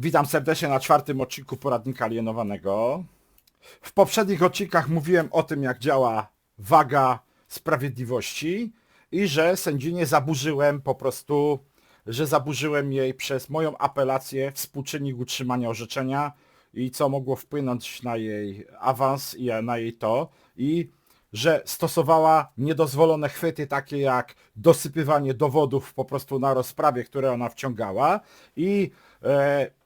Witam serdecznie na czwartym odcinku poradnika alienowanego. W poprzednich odcinkach mówiłem o tym, jak działa waga sprawiedliwości i że sędzinie zaburzyłem po prostu, że zaburzyłem jej przez moją apelację współczynnik utrzymania orzeczenia i co mogło wpłynąć na jej awans i na jej to i że stosowała niedozwolone chwyty takie jak dosypywanie dowodów po prostu na rozprawie, które ona wciągała i e,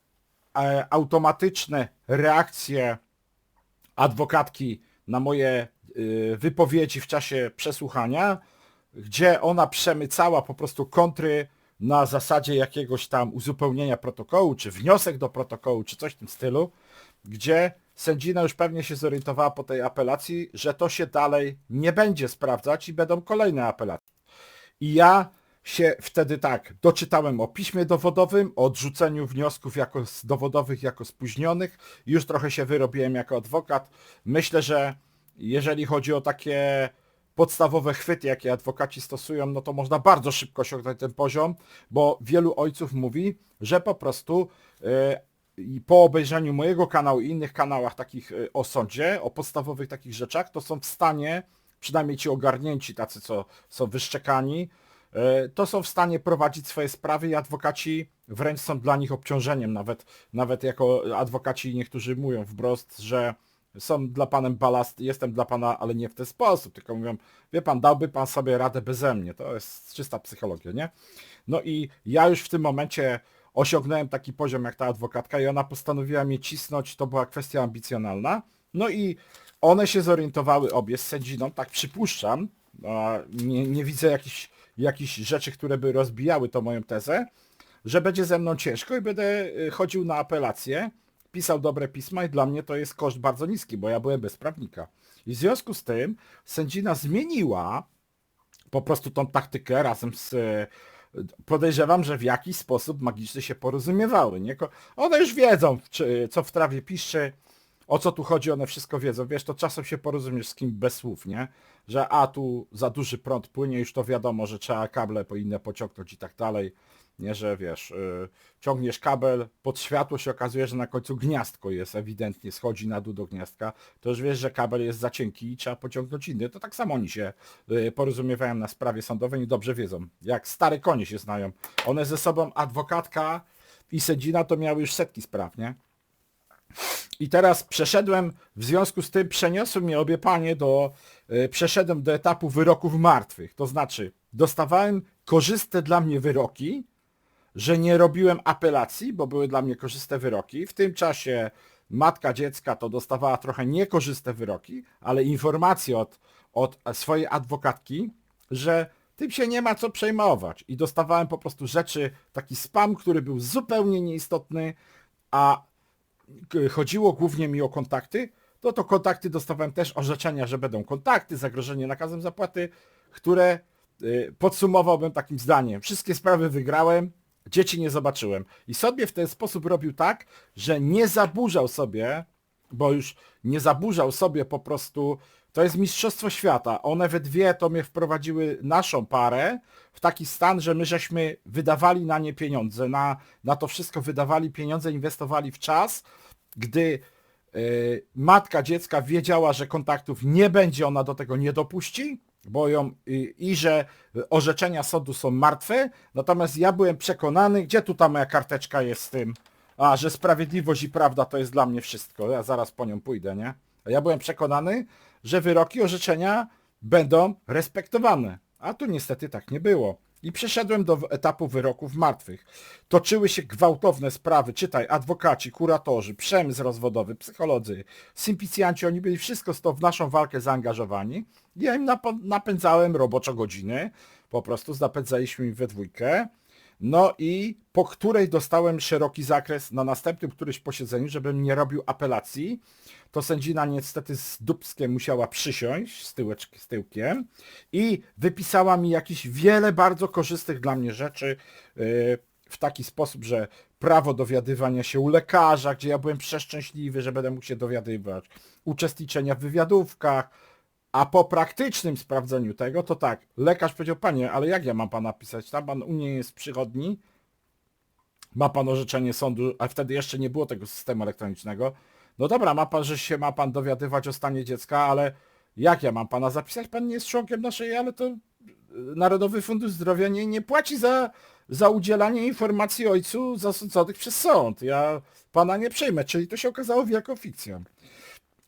automatyczne reakcje adwokatki na moje y, wypowiedzi w czasie przesłuchania, gdzie ona przemycała po prostu kontry na zasadzie jakiegoś tam uzupełnienia protokołu, czy wniosek do protokołu, czy coś w tym stylu, gdzie sędzina już pewnie się zorientowała po tej apelacji, że to się dalej nie będzie sprawdzać i będą kolejne apelacje. I ja się wtedy tak doczytałem o piśmie dowodowym, o odrzuceniu wniosków jako dowodowych jako spóźnionych. Już trochę się wyrobiłem jako adwokat. Myślę, że jeżeli chodzi o takie podstawowe chwyty, jakie adwokaci stosują, no to można bardzo szybko osiągnąć ten poziom, bo wielu ojców mówi, że po prostu i po obejrzeniu mojego kanału i innych kanałach takich e, o sądzie, o podstawowych takich rzeczach, to są w stanie, przynajmniej ci ogarnięci, tacy co są wyszczekani, to są w stanie prowadzić swoje sprawy i adwokaci wręcz są dla nich obciążeniem, nawet, nawet jako adwokaci niektórzy mówią wprost, że są dla panem balast, jestem dla pana, ale nie w ten sposób, tylko mówią, wie pan, dałby pan sobie radę beze mnie, to jest czysta psychologia, nie? No i ja już w tym momencie osiągnąłem taki poziom jak ta adwokatka i ona postanowiła mnie cisnąć, to była kwestia ambicjonalna. No i one się zorientowały obie z sędziną, tak przypuszczam, nie, nie widzę jakichś, jakichś rzeczy, które by rozbijały tą moją tezę, że będzie ze mną ciężko i będę y, chodził na apelację, pisał dobre pisma i dla mnie to jest koszt bardzo niski, bo ja byłem bez prawnika. I w związku z tym sędzina zmieniła po prostu tą taktykę razem z... e, Podejrzewam, że w jakiś sposób magiczny się porozumiewały. Nie? One już wiedzą, co w trawie pisze, o co tu chodzi, one wszystko wiedzą. Wiesz, to czasem się porozumiesz z kim bez słów, nie? Że a tu za duży prąd płynie, już to wiadomo, że trzeba kable po inne pociągnąć i tak dalej. Nie, że wiesz, y, ciągniesz kabel pod światło, się okazuje, że na końcu gniazdko jest ewidentnie, schodzi na dół do gniazdka, to już wiesz, że kabel jest za cienki i trzeba pociągnąć inny. To tak samo oni się y, porozumiewają na sprawie sądowej i dobrze wiedzą. Jak stare konie się znają. One ze sobą, adwokatka i sędzina, to miały już setki spraw, nie? I teraz przeszedłem, w związku z tym przeniosły mnie obie panie do, y, przeszedłem do etapu wyroków martwych. To znaczy, dostawałem korzystne dla mnie wyroki, że nie robiłem apelacji, bo były dla mnie korzystne wyroki. W tym czasie matka dziecka to dostawała trochę niekorzystne wyroki, ale informacje od, od swojej adwokatki, że tym się nie ma co przejmować. I dostawałem po prostu rzeczy, taki spam, który był zupełnie nieistotny, a chodziło głównie mi o kontakty, to to kontakty dostawałem też orzeczenia, że będą kontakty, zagrożenie nakazem zapłaty, które y, podsumowałbym takim zdaniem. Wszystkie sprawy wygrałem, dzieci nie zobaczyłem. I sobie w ten sposób robił tak, że nie zaburzał sobie, bo już nie zaburzał sobie po prostu, to jest mistrzostwo świata. One we dwie to mnie wprowadziły naszą parę w taki stan, że my żeśmy wydawali na nie pieniądze, na, na to wszystko wydawali pieniądze, inwestowali w czas, gdy y, matka dziecka wiedziała, że kontaktów nie będzie, ona do tego nie dopuści, bo ją i, i że orzeczenia sądu są martwe, natomiast ja byłem przekonany, gdzie tu ta moja karteczka jest z tym, a, że sprawiedliwość i prawda to jest dla mnie wszystko, ja zaraz po nią pójdę, nie? A ja byłem przekonany, że wyroki orzeczenia będą respektowane, a tu niestety tak nie było. I przeszedłem do etapu wyroków martwych. Toczyły się gwałtowne sprawy, czytaj, adwokaci, kuratorzy, przemysł rozwodowy, psycholodzy, sympicjanci, oni byli wszystko to w naszą walkę zaangażowani. Ja im nap- napędzałem roboczo godziny, po prostu napędzaliśmy im we dwójkę. No i po której dostałem szeroki zakres na następnym którymś posiedzeniu, żebym nie robił apelacji, to sędzina niestety z dubskiem musiała przysiąść z, tyłeczk, z tyłkiem i wypisała mi jakieś wiele bardzo korzystnych dla mnie rzeczy yy, w taki sposób, że prawo dowiadywania się u lekarza, gdzie ja byłem przeszczęśliwy, że będę mógł się dowiadywać, uczestniczenia w wywiadówkach, a po praktycznym sprawdzeniu tego, to tak, lekarz powiedział, panie, ale jak ja mam pana pisać? Tam pan u mnie jest przychodni, ma pan orzeczenie sądu, a wtedy jeszcze nie było tego systemu elektronicznego. No dobra, ma pan, że się ma pan dowiadywać o stanie dziecka, ale jak ja mam pana zapisać? Pan nie jest członkiem naszej, ale to y, Narodowy Fundusz Zdrowia nie, nie płaci za, za udzielanie informacji ojcu zasądzonych przez sąd. Ja pana nie przyjmę, czyli to się okazało wielką fikcją.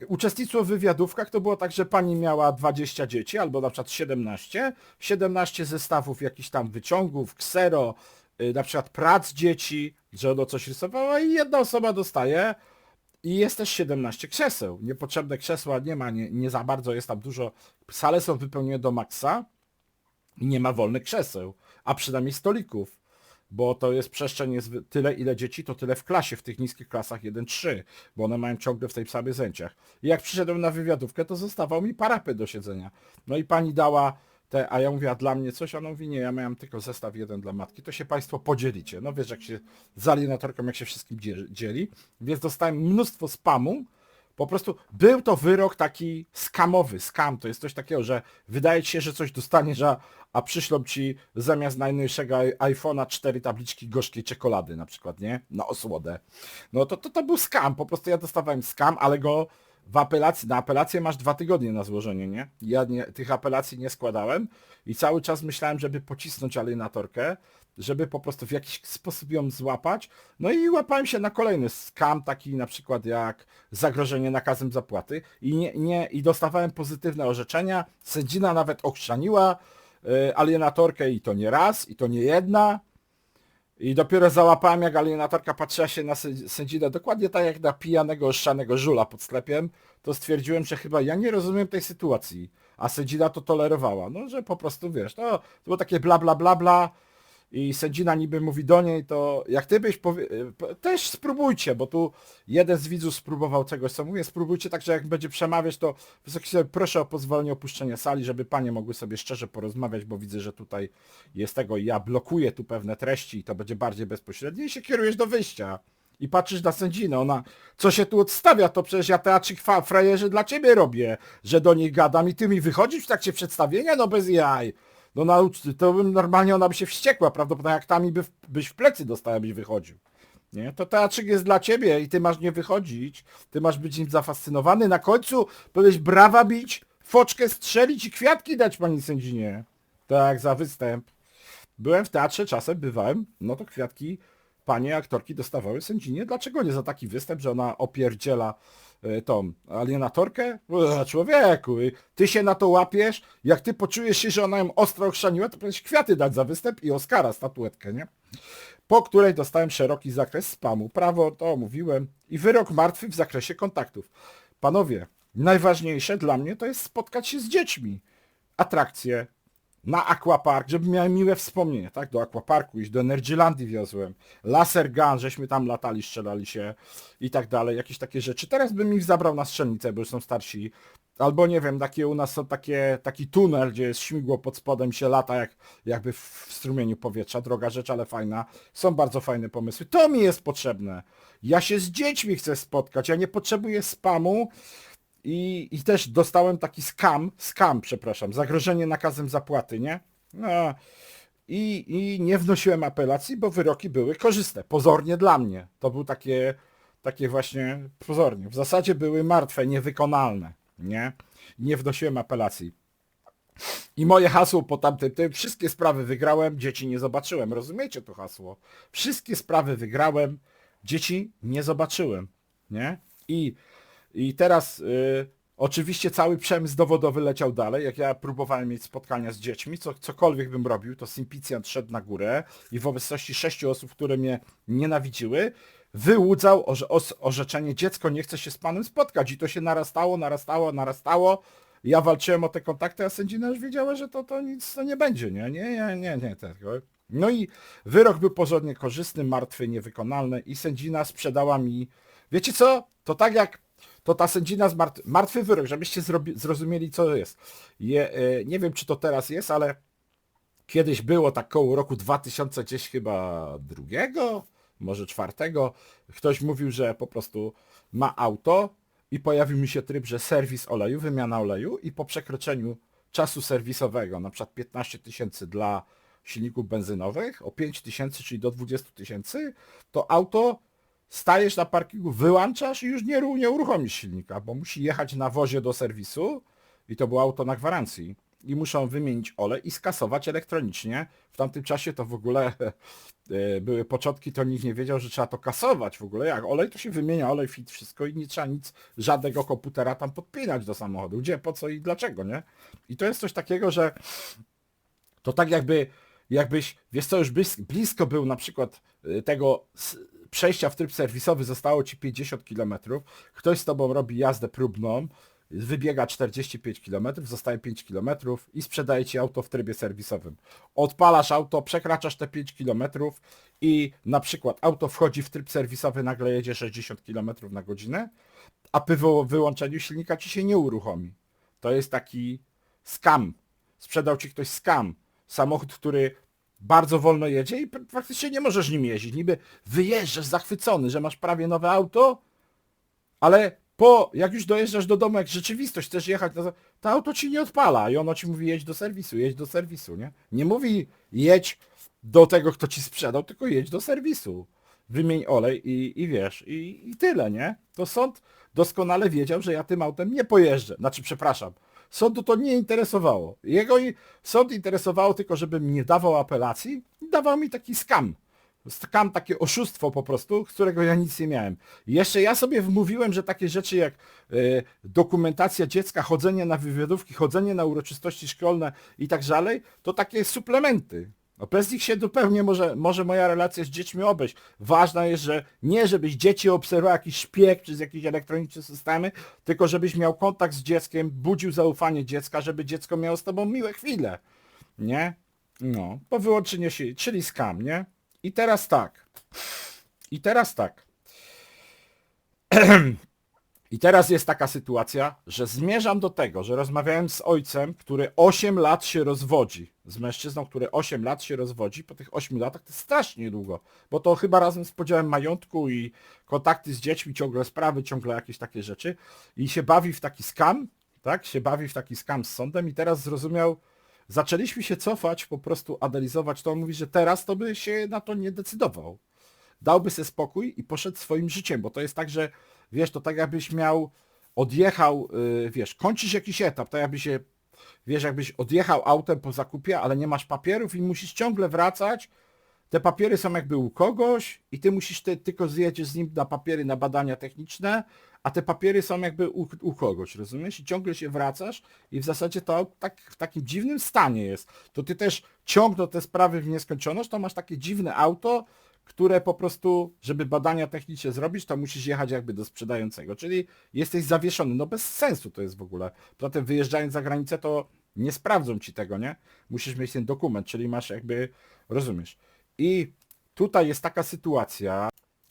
Uczestnictwo w wywiadówkach to było tak, że pani miała 20 dzieci, albo na przykład 17, 17 zestawów jakichś tam wyciągów, ksero, y, na przykład prac dzieci, że ono coś rysowała i jedna osoba dostaje i jest też 17 krzeseł. Niepotrzebne krzesła nie ma, nie, nie za bardzo jest tam dużo. Sale są wypełnione do maksa i nie ma wolnych krzeseł, a przynajmniej stolików, bo to jest przestrzeń, jest tyle ile dzieci, to tyle w klasie, w tych niskich klasach 1-3, bo one mają ciągle w tej samych zęciach. I jak przyszedłem na wywiadówkę, to zostawał mi parapet do siedzenia. No i pani dała te, a ja mówię, a dla mnie coś, a ona mówi, nie, ja miałem tylko zestaw jeden dla matki, to się państwo podzielicie. No wiesz, jak się z alienatorką, jak się wszystkim dzie- dzieli, więc dostałem mnóstwo spamu, po prostu był to wyrok taki skamowy, skam. To jest coś takiego, że wydaje ci się, że coś dostaniesz, a, a przyślą ci zamiast najnowszego iPhone'a cztery tabliczki gorzkiej czekolady na przykład, nie? Na osłodę. No to, to, to był skam. Po prostu ja dostawałem skam, ale go w apelacji, na apelację masz dwa tygodnie na złożenie, nie? Ja nie, tych apelacji nie składałem i cały czas myślałem, żeby pocisnąć alienatorkę, żeby po prostu w jakiś sposób ją złapać. No i łapałem się na kolejny skam, taki na przykład jak zagrożenie nakazem zapłaty i, nie, nie, i dostawałem pozytywne orzeczenia. Sędzina nawet ochrzaniła y, alienatorkę i to nie raz, i to nie jedna. I dopiero załapałem, jak alienatorka patrzyła się na sędzi- sędzinę dokładnie tak jak na pijanego, oszczanego żula pod sklepem, to stwierdziłem, że chyba ja nie rozumiem tej sytuacji. A sędzina to tolerowała. No, że po prostu, wiesz, to było takie bla bla bla bla i sędzina niby mówi do niej, to jak ty byś powie... też spróbujcie, bo tu jeden z widzów spróbował czegoś, co mówię, spróbujcie tak, że jak będzie przemawiać, to wysoki sobie proszę o pozwolenie opuszczenia sali, żeby panie mogły sobie szczerze porozmawiać, bo widzę, że tutaj jest tego ja blokuję tu pewne treści i to będzie bardziej bezpośrednie i się kierujesz do wyjścia. I patrzysz na sędzinę, ona, co się tu odstawia, to przecież ja teatrzyk frajerzy dla ciebie robię, że do nich gadam i ty mi wychodzisz w trakcie przedstawienia, no bez jaj. No naucz, to bym normalnie ona by się wściekła, prawdopodobnie jak tam by w, byś w plecy dostała, byś wychodził. Nie? To teatrzyk jest dla ciebie i ty masz nie wychodzić, ty masz być nim zafascynowany, na końcu powinieneś brawa bić, foczkę strzelić i kwiatki dać pani sędzinie. Tak, za występ. Byłem w teatrze, czasem bywałem, no to kwiatki panie aktorki dostawały sędzinie. Dlaczego nie za taki występ, że ona opierdziela e, tą alienatorkę? Ue, człowieku, ty się na to łapiesz, jak ty poczujesz się, że ona ją ostro ochrzaniła, to powinieneś kwiaty dać za występ i Oscara, statuetkę, nie? Po której dostałem szeroki zakres spamu. Prawo, to mówiłem. I wyrok martwy w zakresie kontaktów. Panowie, najważniejsze dla mnie to jest spotkać się z dziećmi. Atrakcje, na aquapark, żeby miałem miłe wspomnienie, tak? Do aquaparku iść, do Energylandii wiozłem, laser gun, żeśmy tam latali, strzelali się i tak dalej, jakieś takie rzeczy. Teraz bym ich zabrał na strzelnicę, bo już są starsi. Albo nie wiem, takie u nas są takie, taki tunel, gdzie jest śmigło pod spodem się lata jak, jakby w strumieniu powietrza. Droga rzecz, ale fajna. Są bardzo fajne pomysły. To mi jest potrzebne. Ja się z dziećmi chcę spotkać, ja nie potrzebuję spamu, i, I też dostałem taki skam, skam, przepraszam, zagrożenie nakazem zapłaty, nie? No, i, I nie wnosiłem apelacji, bo wyroki były korzystne, pozornie dla mnie. To był takie, takie właśnie, pozornie, w zasadzie były martwe, niewykonalne, nie? Nie wnosiłem apelacji. I moje hasło po tamtym tym, wszystkie sprawy wygrałem, dzieci nie zobaczyłem. Rozumiecie to hasło? Wszystkie sprawy wygrałem, dzieci nie zobaczyłem, nie? I, i teraz y, oczywiście cały przemysł dowodowy leciał dalej. Jak ja próbowałem mieć spotkania z dziećmi, co, cokolwiek bym robił, to Simpicjant szedł na górę i w obecności sześciu osób, które mnie nienawidziły, wyłudzał orze, orzeczenie dziecko nie chce się z panem spotkać i to się narastało, narastało, narastało. Ja walczyłem o te kontakty, a sędzina już wiedziała, że to, to nic to nie będzie, nie, nie, nie, nie, nie. Tego. No i wyrok był porządnie korzystny, martwy, niewykonalny i sędzina sprzedała mi, wiecie co, to tak jak, to ta sędzina z mart, martwy wyrok, żebyście zrozumieli co jest. Je, e, nie wiem czy to teraz jest, ale kiedyś było tak koło roku 2000 gdzieś chyba drugiego, może czwartego, ktoś mówił, że po prostu ma auto i pojawił mi się tryb, że serwis oleju, wymiana oleju i po przekroczeniu czasu serwisowego, na przykład 15 tysięcy dla silników benzynowych, o 5 tysięcy, czyli do 20 tysięcy, to auto stajesz na parkingu, wyłączasz i już nie, nie uruchomisz silnika, bo musi jechać na wozie do serwisu i to było auto na gwarancji. I muszą wymienić olej i skasować elektronicznie. W tamtym czasie to w ogóle e, były początki, to nikt nie wiedział, że trzeba to kasować w ogóle. Jak olej, to się wymienia olej, fit, wszystko i nie trzeba nic, żadnego komputera tam podpinać do samochodu. Gdzie, po co i dlaczego, nie? I to jest coś takiego, że to tak jakby, jakbyś, wiesz co, już blis- blisko był na przykład y, tego przejścia w tryb serwisowy, zostało ci 50 km, ktoś z tobą robi jazdę próbną, wybiega 45 km, zostaje 5 km i sprzedaje ci auto w trybie serwisowym. Odpalasz auto, przekraczasz te 5 km i na przykład auto wchodzi w tryb serwisowy, nagle jedzie 60 km na godzinę, a po wy- wyłączeniu silnika ci się nie uruchomi. To jest taki skam. Sprzedał ci ktoś skam. Samochód, który bardzo wolno jedzie i pr- praktycznie nie możesz nim jeździć. Niby wyjeżdżasz zachwycony, że masz prawie nowe auto, ale po, jak już dojeżdżasz do domu, jak rzeczywistość chcesz jechać, za- to auto ci nie odpala i ono ci mówi jedź do serwisu, jedź do serwisu, nie? Nie mówi jedź do tego, kto ci sprzedał, tylko jedź do serwisu. Wymień olej i, i wiesz, i, i tyle, nie? To sąd doskonale wiedział, że ja tym autem nie pojeżdżę. Znaczy, przepraszam, sądu to nie interesowało. Jego sąd interesowało tylko, żebym nie dawał apelacji dawał mi taki skam. Skam, takie oszustwo po prostu, z którego ja nic nie miałem. Jeszcze ja sobie wmówiłem, że takie rzeczy jak e, dokumentacja dziecka, chodzenie na wywiadówki, chodzenie na uroczystości szkolne i tak dalej, to takie suplementy. No bez nich się zupełnie może, może moja relacja z dziećmi obejść. Ważne jest, że nie żebyś dzieci obserwował jakiś szpieg przez jakieś elektroniczne systemy, tylko żebyś miał kontakt z dzieckiem, budził zaufanie dziecka, żeby dziecko miało z tobą miłe chwile. Nie? No, po wyłączeniu się, czyli skam, nie? I teraz tak. I teraz tak. I teraz jest taka sytuacja, że zmierzam do tego, że rozmawiałem z ojcem, który 8 lat się rozwodzi. Z mężczyzną, który 8 lat się rozwodzi. Po tych 8 latach to jest strasznie długo. Bo to chyba razem z podziałem majątku i kontakty z dziećmi, ciągle sprawy, ciągle jakieś takie rzeczy. I się bawi w taki skam, tak? Się bawi w taki skam z sądem i teraz zrozumiał, zaczęliśmy się cofać, po prostu analizować to. On mówi, że teraz to by się na to nie decydował dałby sobie spokój i poszedł swoim życiem, bo to jest tak, że wiesz, to tak jakbyś miał, odjechał, yy, wiesz, kończysz jakiś etap, tak jakby się, wiesz, jakbyś odjechał autem po zakupie, ale nie masz papierów i musisz ciągle wracać, te papiery są jakby u kogoś i ty musisz ty, tylko zjedziesz z nim na papiery, na badania techniczne, a te papiery są jakby u, u kogoś, rozumiesz? I ciągle się wracasz i w zasadzie to tak, w takim dziwnym stanie jest. To ty też ciągnął te sprawy w nieskończoność, to masz takie dziwne auto, które po prostu, żeby badania techniczne zrobić, to musisz jechać jakby do sprzedającego, czyli jesteś zawieszony. No bez sensu to jest w ogóle. Potem wyjeżdżając za granicę, to nie sprawdzą ci tego, nie? Musisz mieć ten dokument, czyli masz jakby, rozumiesz. I tutaj jest taka sytuacja,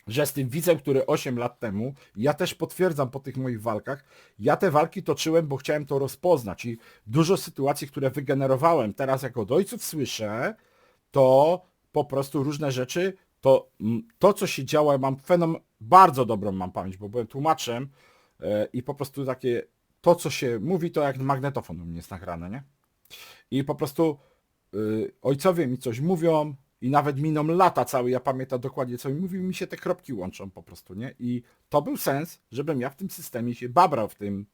że z tym widzem, który 8 lat temu, ja też potwierdzam po tych moich walkach, ja te walki toczyłem, bo chciałem to rozpoznać i dużo sytuacji, które wygenerowałem teraz jako od ojców słyszę, to po prostu różne rzeczy, to mm, to co się działo, ja mam fenom, bardzo dobrą mam pamięć, bo byłem tłumaczem e, i po prostu takie, to co się mówi, to jak magnetofon u mnie jest nagrane, nie? I po prostu y, ojcowie mi coś mówią i nawet miną lata całe, ja pamiętam dokładnie co mi mówił, mi się te kropki łączą po prostu, nie? I to był sens, żebym ja w tym systemie się babrał w tym,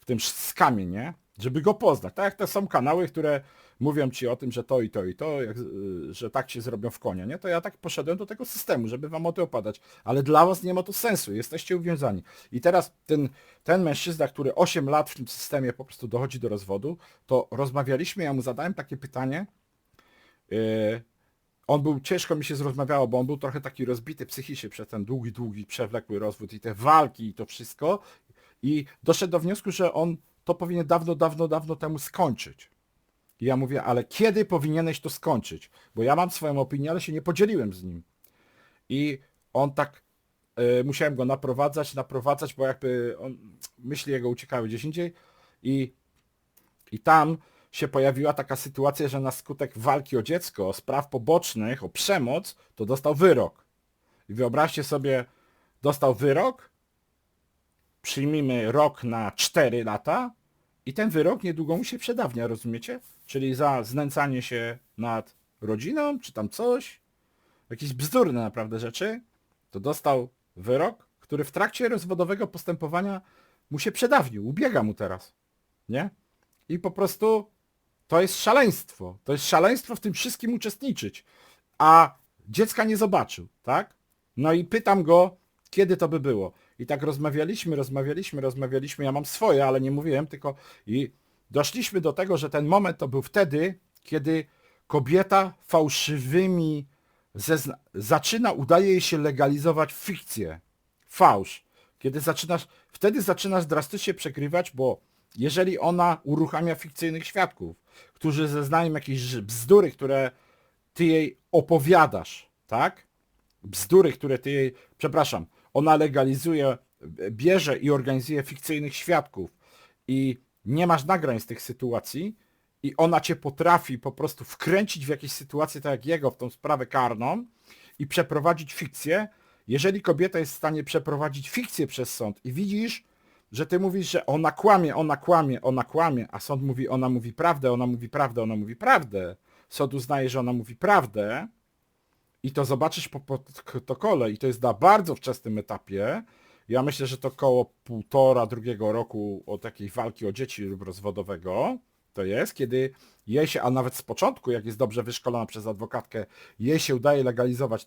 w tym skamie, nie? Żeby go poznać. Tak jak te są kanały, które mówią ci o tym, że to i to i to, jak, y, że tak się zrobią w konia, nie? To ja tak poszedłem do tego systemu, żeby wam o to opadać. Ale dla was nie ma to sensu, jesteście uwiązani. I teraz ten, ten mężczyzna, który 8 lat w tym systemie po prostu dochodzi do rozwodu, to rozmawialiśmy, ja mu zadałem takie pytanie, yy, on był, ciężko mi się zrozmawiało, bo on był trochę taki rozbity psychicznie przez ten długi, długi, przewlekły rozwód i te walki i to wszystko. I doszedł do wniosku, że on to powinien dawno, dawno, dawno temu skończyć. I ja mówię, ale kiedy powinieneś to skończyć? Bo ja mam swoją opinię, ale się nie podzieliłem z nim. I on tak, e, musiałem go naprowadzać, naprowadzać, bo jakby on, myśli jego uciekały gdzieś indziej i, i tam się pojawiła taka sytuacja, że na skutek walki o dziecko, o spraw pobocznych, o przemoc, to dostał wyrok. I wyobraźcie sobie, dostał wyrok, przyjmijmy rok na 4 lata i ten wyrok niedługo mu się przedawnia, rozumiecie? Czyli za znęcanie się nad rodziną, czy tam coś, jakieś bzdurne naprawdę rzeczy, to dostał wyrok, który w trakcie rozwodowego postępowania mu się przedawnił, ubiega mu teraz. Nie? I po prostu to jest szaleństwo. To jest szaleństwo w tym wszystkim uczestniczyć. A dziecka nie zobaczył, tak? No i pytam go, kiedy to by było. I tak rozmawialiśmy, rozmawialiśmy, rozmawialiśmy. Ja mam swoje, ale nie mówiłem, tylko i doszliśmy do tego, że ten moment to był wtedy, kiedy kobieta fałszywymi zezna- zaczyna, udaje jej się legalizować fikcję, fałsz. Kiedy zaczynasz, wtedy zaczynasz drastycznie przegrywać, bo jeżeli ona uruchamia fikcyjnych świadków, którzy zeznają jakieś bzdury, które ty jej opowiadasz, tak? Bzdury, które ty jej, przepraszam, ona legalizuje, bierze i organizuje fikcyjnych świadków. I nie masz nagrań z tych sytuacji i ona cię potrafi po prostu wkręcić w jakieś sytuacje tak jak jego w tą sprawę karną i przeprowadzić fikcję, jeżeli kobieta jest w stanie przeprowadzić fikcję przez sąd i widzisz, że ty mówisz, że ona kłamie, ona kłamie, ona kłamie, a sąd mówi, ona mówi prawdę, ona mówi prawdę, ona mówi prawdę. Sąd uznaje, że ona mówi prawdę i to zobaczysz po protokole i to jest na bardzo wczesnym etapie. Ja myślę, że to koło półtora, drugiego roku od takiej walki o dzieci lub rozwodowego to jest, kiedy jej się, a nawet z początku, jak jest dobrze wyszkolona przez adwokatkę, jej się udaje legalizować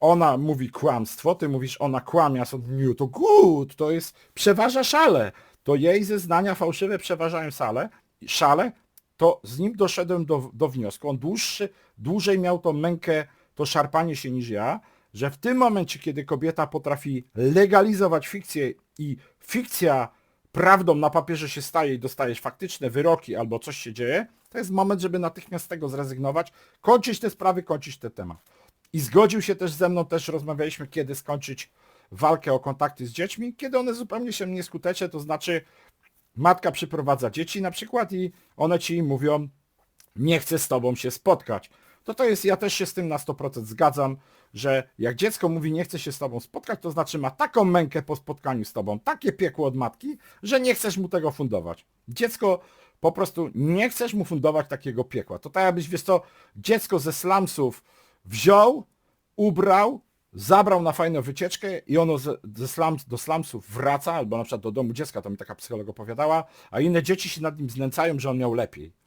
ona mówi kłamstwo, ty mówisz ona kłamie, a sąd mówi, to good, to jest, przeważa szale. To jej zeznania fałszywe przeważają sale, szale, to z nim doszedłem do, do wniosku, on dłuższy, dłużej miał tą mękę, to szarpanie się niż ja, że w tym momencie, kiedy kobieta potrafi legalizować fikcję i fikcja prawdą na papierze się staje i dostajesz faktyczne wyroki albo coś się dzieje, to jest moment, żeby natychmiast z tego zrezygnować, kończyć te sprawy, kończyć ten temat. I zgodził się też ze mną, też rozmawialiśmy, kiedy skończyć walkę o kontakty z dziećmi, kiedy one zupełnie się nieskuteczne, to znaczy matka przyprowadza dzieci na przykład i one ci mówią, nie chcę z tobą się spotkać. To to jest, ja też się z tym na 100% zgadzam, że jak dziecko mówi nie chce się z tobą spotkać, to znaczy ma taką mękę po spotkaniu z tobą, takie piekło od matki, że nie chcesz mu tego fundować. Dziecko po prostu nie chcesz mu fundować takiego piekła. To tak jakbyś, wiesz co, dziecko ze slumsów wziął, ubrał, zabrał na fajną wycieczkę i ono ze, ze slums, do slumsów wraca, albo na przykład do domu dziecka, to mi taka psycholog opowiadała, a inne dzieci się nad nim znęcają, że on miał lepiej.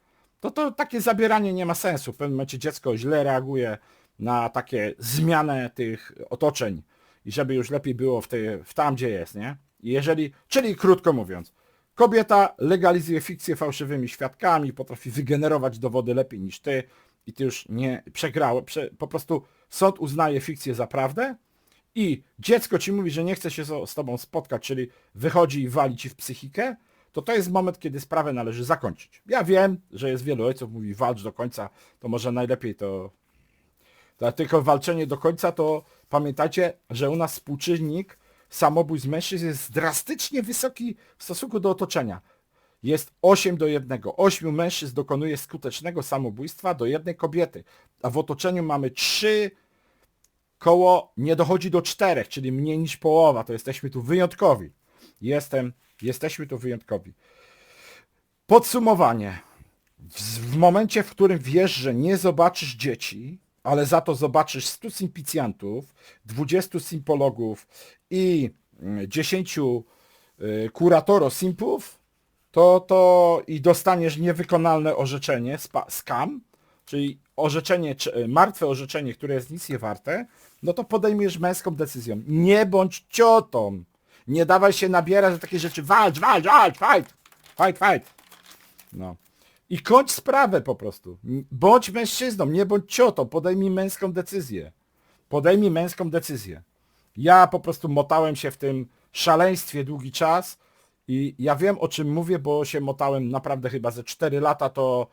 To to takie zabieranie nie ma sensu. W pewnym momencie dziecko źle reaguje na takie zmianę tych otoczeń i żeby już lepiej było w, tej, w tam, gdzie jest, nie? Jeżeli, czyli krótko mówiąc, kobieta legalizuje fikcję fałszywymi świadkami, potrafi wygenerować dowody lepiej niż ty, i ty już nie przegrałeś, prze, po prostu sąd uznaje fikcję za prawdę i dziecko ci mówi, że nie chce się z, z tobą spotkać, czyli wychodzi i wali ci w psychikę, to to jest moment, kiedy sprawę należy zakończyć. Ja wiem, że jest wielu ojców, mówi walcz do końca, to może najlepiej to... tylko walczenie do końca, to pamiętajcie, że u nas współczynnik samobójstw mężczyzn jest drastycznie wysoki w stosunku do otoczenia jest 8 do 1. 8 mężczyzn dokonuje skutecznego samobójstwa do jednej kobiety, a w otoczeniu mamy 3 koło nie dochodzi do 4, czyli mniej niż połowa, to jesteśmy tu wyjątkowi. Jestem, jesteśmy tu wyjątkowi. Podsumowanie. W, momencie, w którym wiesz, że nie zobaczysz dzieci, ale za to zobaczysz 100 simpicjantów, 20 simpologów i 10 y, kuratoro simpów, to, to i dostaniesz niewykonalne orzeczenie, scam, czyli orzeczenie, e, martwe orzeczenie, które jest nic nie warte, no to podejmiesz męską decyzją. Nie bądź ciotą. Nie dawaj się nabierać za takie rzeczy. Walcz, walcz, walcz, fight, fight, fight. No. I kończ sprawę po prostu. Bądź mężczyzną, nie bądź ciotą. Podejmij męską decyzję. Podejmij męską decyzję. Ja po prostu motałem się w tym szaleństwie długi czas, i ja wiem o czym mówię, bo się motałem naprawdę chyba ze 4 lata, to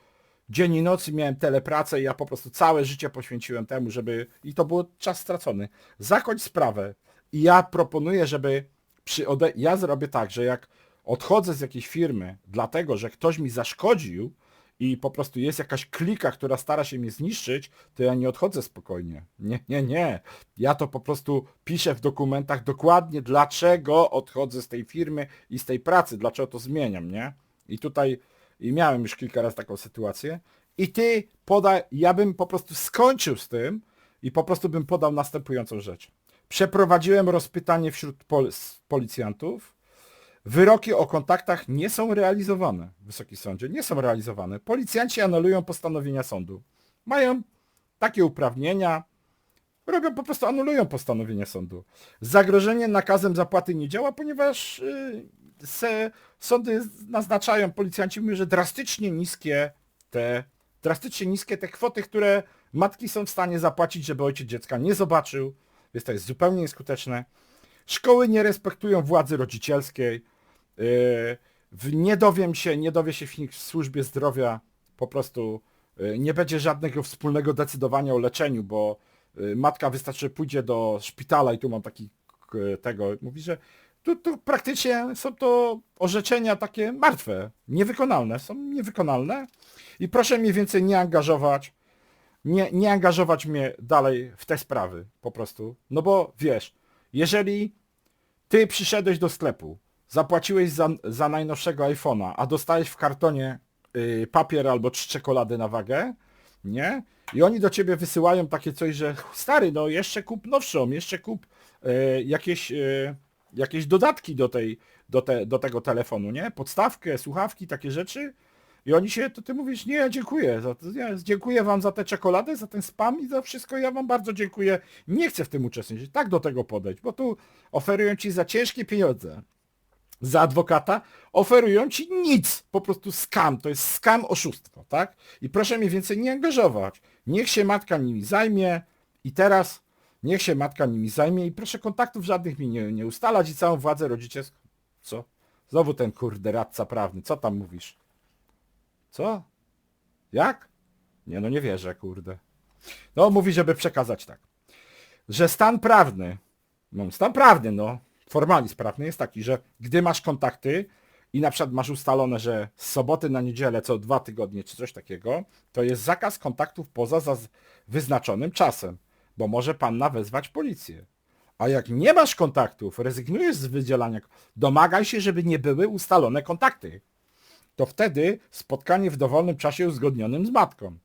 dzień i noc miałem telepracę i ja po prostu całe życie poświęciłem temu, żeby... I to był czas stracony. Zakończ sprawę. I ja proponuję, żeby przy ode... Ja zrobię tak, że jak odchodzę z jakiejś firmy, dlatego, że ktoś mi zaszkodził, i po prostu jest jakaś klika, która stara się mnie zniszczyć, to ja nie odchodzę spokojnie. Nie, nie, nie. Ja to po prostu piszę w dokumentach dokładnie, dlaczego odchodzę z tej firmy i z tej pracy, dlaczego to zmieniam, nie? I tutaj i miałem już kilka razy taką sytuację I ty podaj, ja bym po prostu skończył z tym i po prostu bym podał następującą rzecz. Przeprowadziłem rozpytanie wśród pol policjantów. Wyroki o kontaktach nie są realizowane, Wysoki Sądzie, nie są realizowane. Policjanci anulują postanowienia sądu. Mają takie uprawnienia, robią po prostu anulują postanowienie sądu. Zagrożenie nakazem zapłaty nie działa, ponieważ yy, se, sądy naznaczają, policjanci że drastycznie niskie te drastycznie niskie te kwoty, które matki są w stanie zapłacić, żeby ojciec dziecka nie zobaczył, więc to jest zupełnie nieskuteczne. Szkoły nie respektują władzy rodzicielskiej. Yy, nie dowiem się, nie dowie się w służbie zdrowia, po prostu yy, nie będzie żadnego wspólnego decydowania o leczeniu, bo yy, matka wystarczy, pójdzie do szpitala i tu mam taki tego, mówi, że tu, tu praktycznie są to orzeczenia takie martwe, niewykonalne, są niewykonalne i proszę mnie więcej nie angażować, nie, nie angażować mnie dalej w te sprawy, po prostu. No bo wiesz, jeżeli ty przyszedłeś do sklepu, zapłaciłeś za, za najnowszego iPhone'a, a dostałeś w kartonie y, papier albo trzy czekolady na wagę, nie? I oni do ciebie wysyłają takie coś, że stary, no jeszcze kup nowszą, jeszcze kup y, jakieś, y, jakieś dodatki do, tej, do, te, do tego telefonu, nie? Podstawkę, słuchawki, takie rzeczy. I oni się, to ty mówisz, nie, dziękuję, za nie, dziękuję wam za tę czekoladę, za ten spam i za wszystko, ja wam bardzo dziękuję. Nie chcę w tym uczestniczyć, tak do tego podejść, bo tu oferują ci za ciężkie pieniądze, za adwokata, oferują ci nic, po prostu skam, to jest skam oszustwo, tak? I proszę mnie więcej nie angażować. Niech się matka nimi zajmie i teraz niech się matka nimi zajmie i proszę kontaktów żadnych mi nie, nie ustalać i całą władzę rodzicielską. Co? Znowu ten kurde radca prawny, co tam mówisz? Co? Jak? Nie no nie wierzę, kurde. No mówi, żeby przekazać tak. Że stan prawny, no stan prawny, no, formalizm prawny jest taki, że gdy masz kontakty i na przykład masz ustalone, że z soboty na niedzielę co dwa tygodnie czy coś takiego, to jest zakaz kontaktów poza wyznaczonym czasem, bo może panna wezwać policję. A jak nie masz kontaktów, rezygnujesz z wydzielania, domagaj się, żeby nie były ustalone kontakty to wtedy spotkanie w dowolnym czasie uzgodnionym z matką.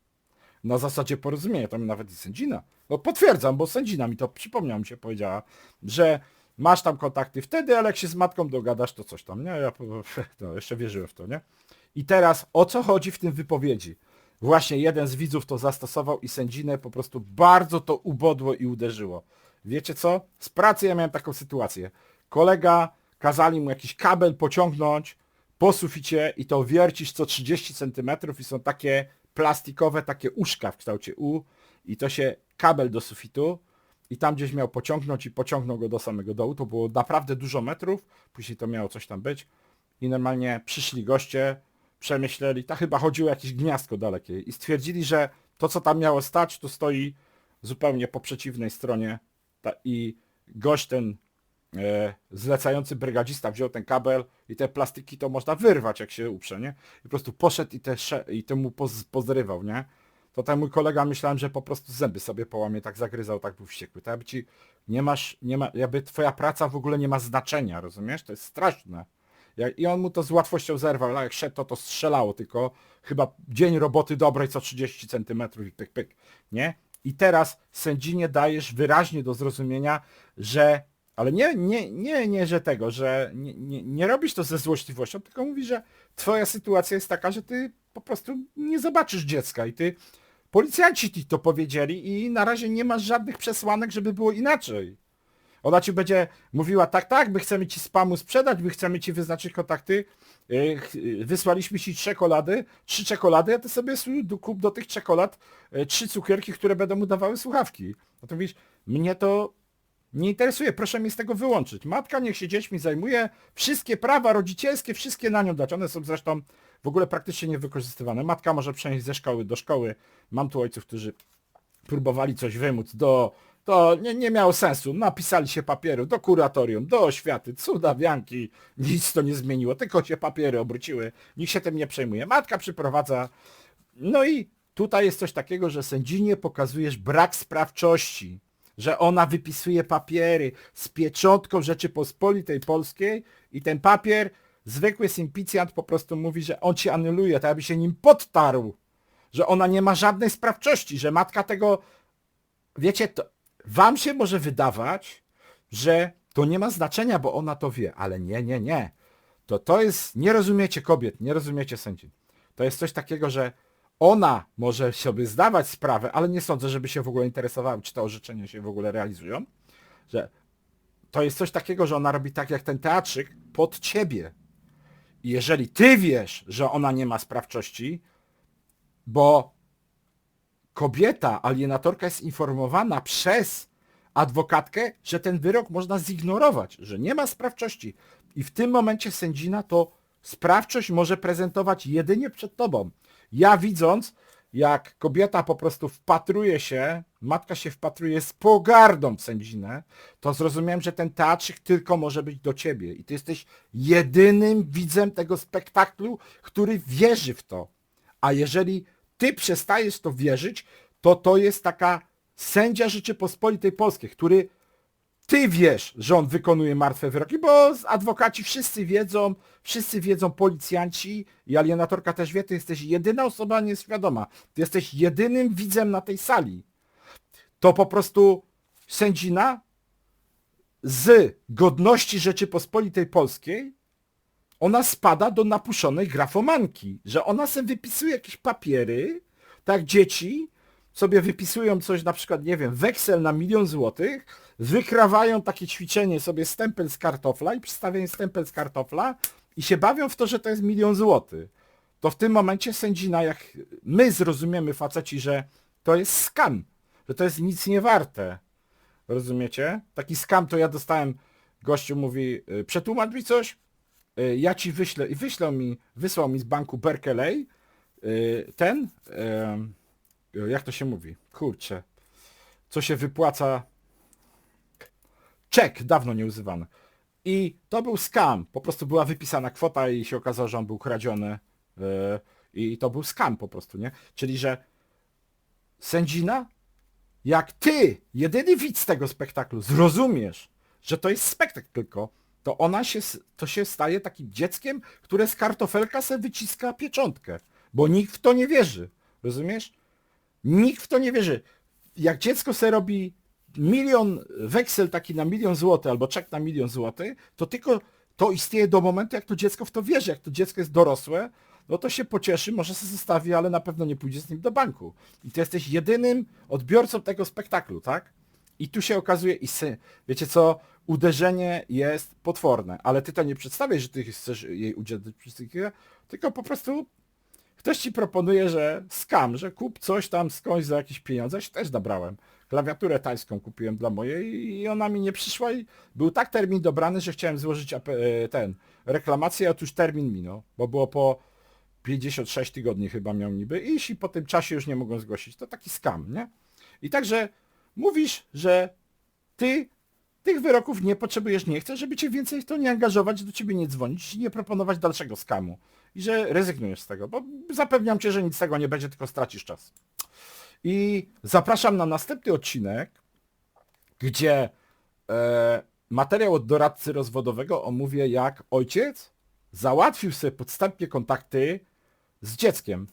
Na zasadzie porozumienia, to mi nawet i sędzina. No potwierdzam, bo sędzina mi to przypomniał, mi się powiedziała, że masz tam kontakty wtedy, ale jak się z matką dogadasz, to coś tam, nie? Ja no, jeszcze wierzyłem w to, nie? I teraz o co chodzi w tym wypowiedzi? Właśnie jeden z widzów to zastosował i sędzinę po prostu bardzo to ubodło i uderzyło. Wiecie co? Z pracy ja miałem taką sytuację. Kolega kazali mu jakiś kabel pociągnąć, po suficie i to wiercisz co 30 cm i są takie plastikowe, takie uszka w kształcie U i to się kabel do sufitu i tam gdzieś miał pociągnąć i pociągnął go do samego dołu. To było naprawdę dużo metrów, później to miało coś tam być i normalnie przyszli goście, przemyśleli, ta chyba chodziło jakieś gniazdko dalekie i stwierdzili, że to co tam miało stać, to stoi zupełnie po przeciwnej stronie i gość ten zlecający brygadzista wziął ten kabel i te plastiki to można wyrwać, jak się uprze, nie? I po prostu poszedł i, te, i temu poz, pozrywał, nie? To ten mój kolega myślałem, że po prostu zęby sobie połamie, tak zagryzał, tak był wściekły. To jakby ci nie masz, nie ma, jakby twoja praca w ogóle nie ma znaczenia, rozumiesz? To jest straszne. I on mu to z łatwością zerwał, jak szedł to to strzelało, tylko chyba dzień roboty dobrej co 30 centymetrów i pyk, pyk, nie? I teraz sędzinie dajesz wyraźnie do zrozumienia, że ale nie, nie, nie, nie, że tego, że nie, nie, nie robisz to ze złośliwością, tylko mówisz, że twoja sytuacja jest taka, że ty po prostu nie zobaczysz dziecka i ty policjanci ci to powiedzieli i na razie nie masz żadnych przesłanek, żeby było inaczej. Ona ci będzie mówiła, tak, tak, my chcemy ci spamu sprzedać, my chcemy ci wyznaczyć kontakty, y, wysłaliśmy ci czekolady, trzy czekolady, a ty sobie kup do tych czekolad y, trzy cukierki, które będą mu dawały słuchawki. No to mówisz, mnie to nie interesuje, proszę mnie z tego wyłączyć. Matka niech się dziećmi zajmuje, wszystkie prawa rodzicielskie, wszystkie na nią dać. One są zresztą w ogóle praktycznie niewykorzystywane. Matka może przenieść ze szkoły do szkoły. Mam tu ojców, którzy próbowali coś wymóc do... To nie, nie miało sensu. Napisali się papieru do kuratorium, do oświaty, cuda wianki. Nic to nie zmieniło, tylko się papiery obróciły. Nikt się tym nie przejmuje. Matka przyprowadza. No i tutaj jest coś takiego, że sędzinie pokazujesz brak sprawczości że ona wypisuje papiery z pieczątką Rzeczypospolitej Polskiej i ten papier, zwykły sympicjant po prostu mówi, że on ci anuluje, tak aby się nim podtarł, że ona nie ma żadnej sprawczości, że matka tego, wiecie, to wam się może wydawać, że to nie ma znaczenia, bo ona to wie, ale nie, nie, nie. To to jest, nie rozumiecie kobiet, nie rozumiecie sędzi. To jest coś takiego, że ona może sobie zdawać sprawę, ale nie sądzę, żeby się w ogóle interesowały, czy te orzeczenia się w ogóle realizują, że to jest coś takiego, że ona robi tak jak ten teatrzyk pod ciebie. I jeżeli ty wiesz, że ona nie ma sprawczości, bo kobieta, alienatorka jest informowana przez adwokatkę, że ten wyrok można zignorować, że nie ma sprawczości. I w tym momencie sędzina to sprawczość może prezentować jedynie przed tobą. Ja widząc, jak kobieta po prostu wpatruje się, matka się wpatruje z pogardą w sędzinę, to zrozumiałem, że ten teatrzyk tylko może być do ciebie. I ty jesteś jedynym widzem tego spektaklu, który wierzy w to. A jeżeli ty przestajesz to wierzyć, to to jest taka sędzia Rzeczypospolitej Polskiej, który ty wiesz, że on wykonuje martwe wyroki, bo adwokaci wszyscy wiedzą, wszyscy wiedzą, policjanci i alienatorka też wie, ty jesteś jedyna osoba nieświadoma. Ty jesteś jedynym widzem na tej sali. To po prostu sędzina z godności Rzeczypospolitej Polskiej ona spada do napuszonej grafomanki, że ona sobie wypisuje jakieś papiery, tak dzieci sobie wypisują coś, na przykład, nie wiem, weksel na milion złotych, wykrawają takie ćwiczenie sobie stempel z kartofla i przedstawiają stempel z kartofla i się bawią w to, że to jest milion złotych. To w tym momencie sędzina, jak my zrozumiemy faceci, że to jest skam, że to jest nic nie warte. Rozumiecie? Taki skam to ja dostałem, gościu mówi, y, przetłumacz mi coś, y, ja ci wyślę, i wyślał mi, wysłał mi z banku Berkeley y, ten, jak to się mówi? Kurczę. Co się wypłaca? Czek, dawno nieużywany. I to był skam. Po prostu była wypisana kwota i się okazało, że on był kradziony. yy, I to był skam po prostu, nie? Czyli, że sędzina, jak ty, jedyny widz tego spektaklu, zrozumiesz, że to jest spektakl tylko, to ona się, to się staje takim dzieckiem, które z kartofelka se wyciska pieczątkę. Bo nikt w to nie wierzy. Rozumiesz? Nikt w to nie wierzy. Jak dziecko se robi milion, weksel taki na milion złotych albo czek na milion złotych, to tylko to istnieje do momentu, jak to dziecko w to wierzy. Jak to dziecko jest dorosłe, no to się pocieszy, może się zostawi, ale na pewno nie pójdzie z nim do banku. I ty jesteś jedynym odbiorcą tego spektaklu, tak? I tu się okazuje, i sy, wiecie co, uderzenie jest potworne, ale ty to nie przedstawiasz, że ty chcesz jej udzielić psychikę, tylko po prostu Ktoś ci proponuje, że skam, że kup coś tam skądś za jakieś pieniądze. Ja się też nabrałem. Klawiaturę tajską kupiłem dla mojej i ona mi nie przyszła i był tak termin dobrany, że chciałem złożyć e, ten reklamację, otóż termin minął, bo było po 56 tygodni chyba miał niby i jeśli po tym czasie już nie mogą zgłosić, to taki skam, nie? I także mówisz, że ty tych wyroków nie potrzebujesz, nie chcesz, żeby cię więcej w to nie angażować, do ciebie nie dzwonić i nie proponować dalszego skamu. I że rezygnujesz z tego, bo zapewniam cię, że nic z tego nie będzie, tylko stracisz czas. I zapraszam na następny odcinek, gdzie e, materiał od doradcy rozwodowego omówię, jak ojciec załatwił sobie podstępnie kontakty z dzieckiem.